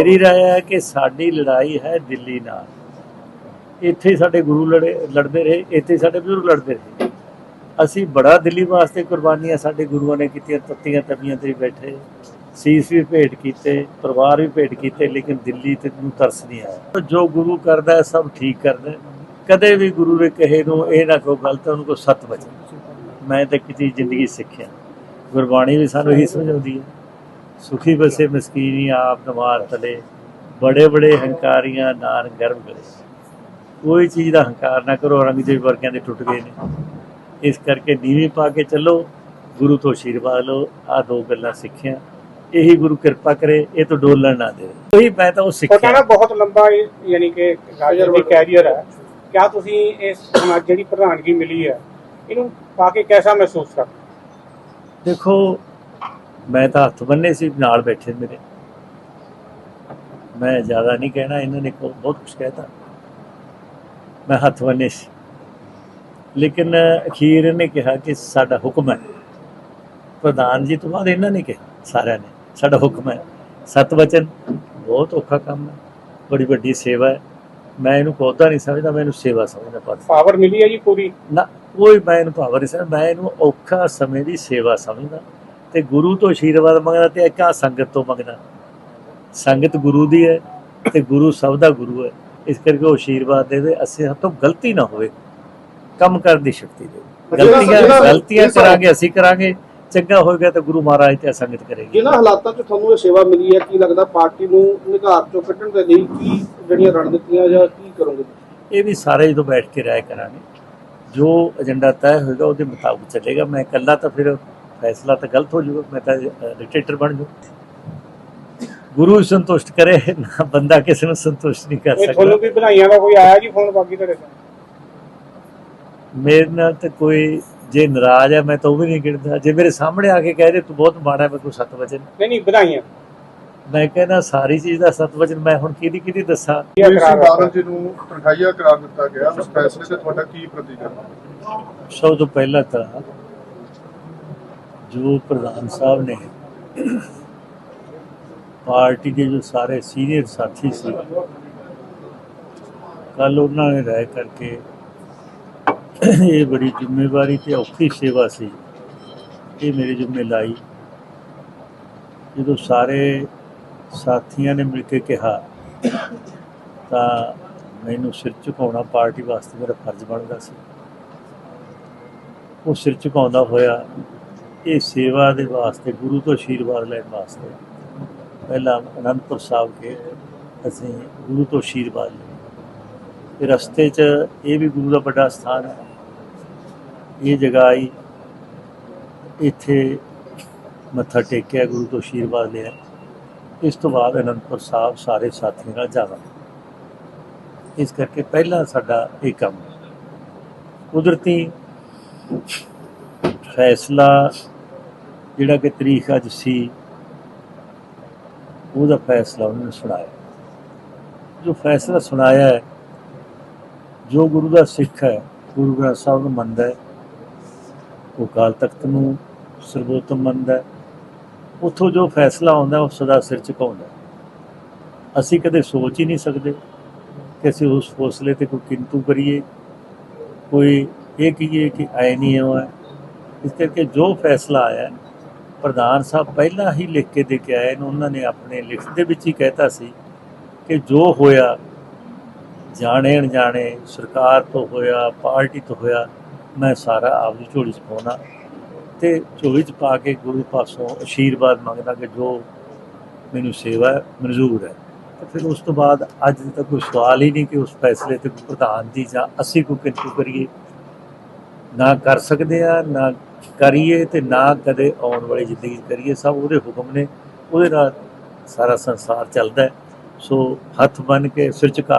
ਮੇਰੀ ਰਾਏ ਹੈ ਕਿ ਸਾਡੀ ਲੜਾਈ ਹੈ ਦਿੱਲੀ ਨਾਲ। ਇੱਥੇ ਸਾਡੇ ਗੁਰੂ ਲੜੇ, ਲੜਦੇ ਰਹੇ, ਇੱਥੇ ਸਾਡੇ ਬਜ਼ੁਰਗ ਲੜਦੇ ਰਹੇ। ਅਸੀਂ ਬੜਾ ਦਿੱਲੀ ਵਾਸਤੇ ਕੁਰਬਾਨੀਆਂ ਸਾਡੇ ਗੁਰੂਆਂ ਨੇ ਕੀਤੀਆਂ, ਤੱਤੀਆਂ ਤਵੀਆਂ ਤੇ ਬੈਠੇ, ਸੀਸ ਵੀ ਭੇਟ ਕੀਤੇ, ਪਰਿਵਾਰ ਵੀ ਭੇਟ ਕੀਤੇ, ਲੇਕਿਨ ਦਿੱਲੀ ਤੇ ਨੂੰ ਤਰਸ ਨਹੀਂ ਆਇਆ। ਜੋ ਗੁਰੂ ਕਰਦਾ ਹੈ, ਸਭ ਠੀਕ ਕਰਦਾ ਕਦੇ ਵੀ ਗੁਰੂ ਦੇ ਕਹੇ ਨੂੰ ਇਹ ਨਾ ਕਹੋ, ਗਲਤ ਉਹਨੂੰ ਕੋ ਸਤ ਵਚਨ ਮੈਂ ਤਾਂ ਕਿਤੇ ਜ਼ਿੰਦਗੀ ਸਿੱਖਿਆ। ਗੁਰਬਾਣੀ ਵੀ ਸਾਨੂੰ ਇਹੀ ਸਮਝਾਉਂਦੀ ਹੈ। ਸੁਖੀ ਬਸੇ ਮਸਕੀਨੀ ਆਪ ਨਵਾਰ ਤਲੇ। ਬੜੇ ਬੜੇ ਹੰਕਾਰੀਆਂ ਨਾਨ ਗਰਭ ਗਲੇ ਕੋਈ ਚੀਜ਼ ਦਾ ਹੰਕਾਰ ਨਾ ਕਰੋ ਔਰੰਗਜ਼ੇਬ ਵਰਗਿਆਂ ਦੇ ਟੁੱਟ ਗਏ ਨੇ। ਇਸ ਕਰਕੇ ਨੀਵੀਂ ਪਾ ਕੇ ਚੱਲੋ ਗੁਰੂ ਤੋਂ ਆਸ਼ੀਰਵਾਦ ਲਓ ਆ ਦੋ ਗੱਲਾਂ ਸਿੱਖਿਆ। ਇਹੀ ਗੁਰੂ ਕਿਰਪਾ ਕਰੇ ਇਹ ਤੋਂ ਡੋਲਣ ਨਾ ਦੇ। ਉਹੀ ਮੈਂ ਤਾਂ ਉਹ ਨਾ ਸਿੱਖਿਆ ਬਹੁਤ ਲੰਬਾ ਯਾਨੀ ਕਿ ਰਾਜਨੀਤਿਕ ਕੈਰੀਅਰ ਹੈ। ਕਿਆ ਤੁਸੀਂ ਇਸ ਸਮਾਜ ਜਿਹੜੀ ਪ੍ਰਧਾਨਗੀ ਮਿਲੀ ਹੈ ਇਹਨੂੰ ਪਾ ਕੇ ਕਿਹਦਾ ਮਹਿਸੂਸ ਕਰਦੇ? ਦੇਖੋ ਮੈਂ ਤਾਂ ਹੱਥ ਬੰਨੇ ਸੀ ਨਾਲ ਬੈਠੇ ਮੇਰੇ। ਮੈਂ ਜ਼ਿਆਦਾ ਨਹੀਂ ਕਹਿਣਾ ਇਹਨਾਂ ਨੇ ਬਹੁਤ ਕੁਝ ਕਹਿਤਾ। ਮੈਂ ਹੱਥ ਬੰਨੇ ਸੀ। ਲੇਕਿਨ ਅਖੀਰ ਇਹਨੇ ਕਿਹਾ ਕਿ ਸਾਡਾ ਹੁਕਮ ਹੈ। ਪ੍ਰਧਾਨ ਜੀ ਤੋਂ ਬਾਅਦ ਇਹਨਾਂ ਨੇ ਕਿਹਾ ਸਾਰਿਆਂ ਨੇ ਸਾਡਾ ਹੁਕਮ ਹੈ। ਸਤ ਵਚਨ ਬਹੁਤ ਔਖਾ ਕੰਮ ਹੈ ਬੜੀ ਵੱਡੀ ਸੇਵਾ ਹੈ। ਮੈਂ ਇਹਨੂੰ ਪੌਦਾ ਨਹੀਂ ਸਮਝਦਾ ਮੈਂ ਇਹਨੂੰ ਸੇਵਾ ਸਮਝਦਾ ਪਰ ਪਾਵਰ ਮਿਲੀ ਹੈ ਜੀ ਪੂਰੀ? ਨਾ ਕੋਈ ਮੈਂ ਇਹਨੂੰ ਭਾਵਰ ਨਹੀਂ ਸਮਝਦਾ ਮੈਂ ਇਹਨੂੰ ਔਖਾ ਸਮੇਂ ਦੀ ਸੇਵਾ ਸਮਝਦਾ। ਤੇ ਗੁਰੂ ਤੋਂ ਆਸ਼ੀਰਵਾਦ ਮੰਗਦਾ ਤੇ ਇੱਕਾ ਸੰਗਤ ਤੋਂ ਮੰਗਦਾ ਸੰਗਤ ਗੁਰੂ ਦੀ ਹੈ ਤੇ ਗੁਰੂ ਸਭ ਦਾ ਗੁਰੂ ਹੈ। ਇਸ ਕਰਕੇ ਉਹ ਆਸ਼ੀਰਵਾਦ ਦੇਵੇ ਅਸੀਂ ਹੱਥੋਂ ਗਲਤੀ ਨਾ ਹੋਵੇ। ਕੰਮ ਕਰਨ ਦੀ ਸ਼ਕਤੀ ਦੇ ਗਲਤੀਆਂ ਗਲਤੀਆਂ ਕਰਾਂਗੇ ਅਸੀਂ ਕਰਾਂਗੇ। ਚੰਗਾ ਹੋਏਗਾ ਤਾਂ ਗੁਰੂ ਮਹਾਰਾਜ ਤੇ ਸੰਗਤ ਕਰੇਗੀ। ਜਿਨ੍ਹਾਂ ਹਾਲਾਤਾਂ 'ਚ ਤੁਹਾਨੂੰ ਇਹ ਸੇਵਾ ਮਿਲੀ ਹੈ? ਕੀ ਲੱਗਦਾ ਪਾਰਟੀ ਨੂੰ ਨਿਘਾਰ ਚੋਂ ਕੱਢਣ ਦੇ ਲਈ ਕੀ ਜਿਹੜੀਆਂ ਰਣਨੀਤੀਆਂ ਜਾਂ ਕੀ ਕਰੋਗੇ? ਇਹ ਵੀ ਸਾਰੇ ਜਦੋਂ ਬੈਠ ਕੇ ਰਾਏ ਕਰਾਂਗੇ। ਜੋ ਏਜੰਡਾ ਤੈਅ ਹੋਏਗਾ ਉਹਦੇ ਮੁਤਾਬਕ ਚੱਲੇਗਾ। ਮੈਂ ਇਕੱਲਾ ਤਾਂ ਫਿਰ ਫੈਸਲਾ ਤਾਂ ਗਲਤ ਹੋ ਜਾਊਗਾ ਮੈਂ ਤਾਂ ਡਿਕਟੇਟਰ ਬਣ ਜਾਊ। ਗੁਰੂ ਸੰਤੁਸ਼ਟ ਕਰੇ ਨਾ ਬੰਦਾ ਕਿਸੇ ਨੂੰ ਸੰਤੁਸ਼ਟ ਨਹੀਂ ਕਰ ਸਕਦਾ। ਤੁਹਾਨੂੰ ਵੀ ਵਧਾਈਆਂ ਦਾ ਕੋਈ ਆਇਆ ਜੀ ਫੋਨ ਬਾਕੀ ਤੁਹਾਡੇ ਤੋਂ ਮੇਰੇ ਨਾਲ ਤੇ ਕੋਈ ਜੇ ਨਾਰਾਜ਼ ਹੈ ਮੈਂ ਤਾਂ ਉਹ ਵੀ ਨਹੀਂ ਗਿਣਦਾ। ਜੇ ਮੇਰੇ ਸਾਹਮਣੇ ਆ ਕੇ ਕਹਿ ਦੇ ਤੂੰ ਬਹੁਤ ਮਾੜਾ ਹੈ ਮੈਂ ਕੋਈ ਸਤ ਵਚਨ ਨਹੀਂ ਨਹੀਂ ਵਧਾਈਆਂ ਮੈਂ ਕਹਿੰਦਾ ਸਾਰੀ ਚੀਜ਼ ਦਾ ਸਤ ਵਚਨ ਮੈਂ ਹੁਣ ਕਿਹਦੀ ਕਿਹਦੀ ਦੱਸਾਂ? ਬਾਦਲ ਜੀ ਨੂੰ ਤਨਖਾਹੀਆ ਕਰਾਰ ਦਿੱਤਾ ਗਿਆ ਉਸ ਫੈਸਲੇ ਤੇ ਤੁਹਾਡਾ ਕੀ ਪ੍ਰਤੀਕਰਮ ਸਭ ਤੋਂ ਪਹਿਲਾਂ ਤਾਂ ਜੋ ਪ੍ਰਧਾਨ ਸਾਹਿਬ ਨੇ ਪਾਰਟੀ ਦੇ ਜੋ ਸਾਰੇ ਸੀਨੀਅਰ ਸਾਥੀ ਸੀ ਕੱਲ ਉਹਨਾਂ ਨੇ ਰਾਇ ਕਰਕੇ ਇਹ ਬੜੀ ਜ਼ਿੰਮੇਵਾਰੀ ਤੇ ਔਖੀ ਸੇਵਾ ਸੀ। ਇਹ ਮੇਰੇ ਜ਼ਿੰਮੇ ਲਾਈ। ਜਦੋਂ ਸਾਰੇ ਸਾਥੀਆਂ ਨੇ ਮਿਲ ਕੇ ਕਿਹਾ, ਤਾਂ ਮੈਨੂੰ ਸਿਰ ਝੁਕਾਉਣਾ ਪਾਰਟੀ ਵਾਸਤੇ ਮੇਰਾ ਫਰਜ਼ ਬਣਦਾ ਸੀ। ਉਹ ਸਿਰ ਝੁਕਾਉਂਦਾ ਹੋਇਆ ਇਹ ਸੇਵਾ ਦੇ ਵਾਸਤੇ, ਗੁਰੂ ਤੋਂ ਆਸ਼ੀਰਵਾਦ ਲੈਣ ਵਾਸਤੇ। ਪਹਿਲਾਂ ਅਨੰਦਪੁਰ ਸਾਹਿਬ ਗਏ, ਅਸੀਂ ਗੁਰੂ ਤੋਂ ਆਸ਼ੀਰਵਾਦ ਲਿਆ ਤੇ ਰਸਤੇ 'ਚ ਇਹ ਵੀ ਗੁਰੂ ਦਾ ਵੱਡਾ ਸਥਾਨ ਹੈ। ਇਹ ਜਗ੍ਹਾ ਆਈ, ਇੱਥੇ ਮੱਥਾ ਟੇਕਿਆ, ਗੁਰੂ ਤੋਂ ਆਸ਼ੀਰਵਾਦ ਲਿਆ। ਇਸ ਤੋਂ ਬਾਅਦ ਅਨੰਦਪੁਰ ਸਾਹਿਬ ਸਾਰੇ ਸਾਥੀਆਂ ਨਾਲ ਜਾਵਾਂ ਇਸ ਕਰਕੇ ਪਹਿਲਾ ਸਾਡਾ ਇਹ ਕੰਮ। ਕੁਦਰਤੀ ਫੈਸਲਾ ਜਿਹੜਾ ਕਿ ਤਰੀਕ ਅੱਜ ਸੀ, ਉਹਦਾ ਫੈਸਲਾ ਉਹਨਾਂ ਨੇ ਸੁਣਾਇਆ। ਜੋ ਫੈਸਲਾ ਸੁਣਾਇਆ ਹੈ, ਜੋ ਗੁਰੂ ਦਾ ਸਿੱਖ ਹੈ, ਗੁਰੂ ਗ੍ਰੰਥ ਸਾਹਿਬ ਨੂੰ ਮੰਨਦਾ ਹੈ, ਉਹ ਕਾਲ ਤਖਤ ਨੂੰ ਸਰਬੋਤਮ ਮੰਨਦਾ ਹੈ। ਉੱਥੋਂ ਜੋ ਫੈਸਲਾ ਆਉਂਦਾ, ਉਹ ਸਦਾ ਸਿਰ ਝੁਕਾਉਂਦਾ ਅਸੀਂ ਕਦੇ ਸੋਚ ਹੀ ਨਹੀਂ ਸਕਦੇ ਕਿ ਅਸੀਂ ਉਸ ਫੈਸਲੇ ਤੇ ਕੋਈ ਕਿੰਤੂ ਕਰੀਏ, ਕੋਈ ਇਹ ਕਹੀਏ ਕਿ ਐ ਨਹੀਂ ਹੋਇਆ ਇਸ ਕਰਕੇ ਜੋ ਫੈਸਲਾ ਆਇਆ, ਪ੍ਰਧਾਨ ਸਾਹਿਬ ਪਹਿਲਾਂ ਹੀ ਲਿਖ ਕੇ ਦੇ ਕੇ ਆਏ ਨੇ, ਉਹਨਾਂ ਨੇ ਆਪਣੇ ਲਿਖਤ ਦੇ ਵਿੱਚ ਹੀ ਕਹਿਤਾ ਸੀ ਕਿ ਜੋ ਹੋਇਆ, ਜਾਣੇ ਅਣਜਾਣੇ, ਸਰਕਾਰ ਤੋਂ ਹੋਇਆ, ਪਾਰਟੀ ਤੋਂ ਹੋਇਆ, ਮੈਂ ਸਾਰਾ ਆਪਦੀ ਝੋਲੀ 'ਚ ਪਾਉਣਾ। ਤੇ ਝੋਲੀ 'ਚ ਪਾ ਕੇ ਗੁਰੂ ਪਾਸੋਂ ਆਸ਼ੀਰਵਾਦ ਮੰਗਦਾ ਕਿ ਜੋ ਮੈਨੂੰ ਸੇਵਾ ਮਨਜ਼ੂਰ ਹੈ। ਤੇ ਫਿਰ ਉਸ ਤੋਂ ਬਾਅਦ ਅੱਜ ਤੱਕ ਕੋਈ ਸਵਾਲ ਹੀ ਨਹੀਂ ਕਿ ਉਸ ਫੈਸਲੇ ਤੇ ਪ੍ਰਧਾਨ ਦੀ ਜਾਂ ਅਸੀਂ ਕੋਈ ਕਿੰਤੂ ਕਰੀਏ। ਨਾ ਕਰ ਸਕਦੇ ਆ, ਨਾ ਕਰੀਏ ਤੇ ਨਾ ਕਦੇ ਆਉਣ ਵਾਲੀ ਜ਼ਿੰਦਗੀ ਕਰੀਏ। ਸਭ ਉਹਦੇ ਹੁਕਮ ਨੇ, ਉਹਦੇ ਨਾਲ ਸਾਰਾ ਸੰਸਾਰ ਚੱਲਦਾ ਸੋ ਹੱਥ ਬੰਨ ਕੇ ਸਿਰ ਝੁਕਾ